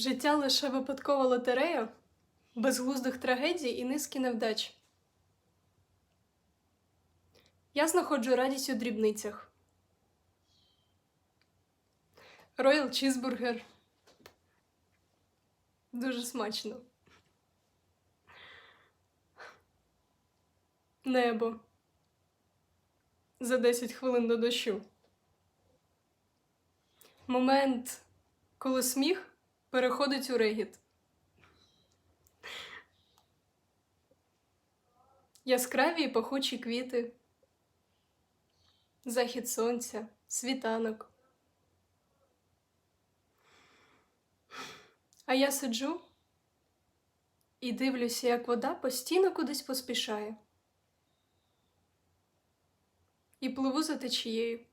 Життя лише випадкова лотерея, безглуздих трагедій і низки невдач. Я знаходжу радість у дрібницях. Роял чізбургер. Дуже смачно. Небо. За 10 хвилин до дощу. Момент, коли сміх переходить у регіт. Яскраві і пахучі квіти. Захід сонця, світанок. А я сиджу і дивлюся, як вода постійно кудись поспішає. І пливу за течією.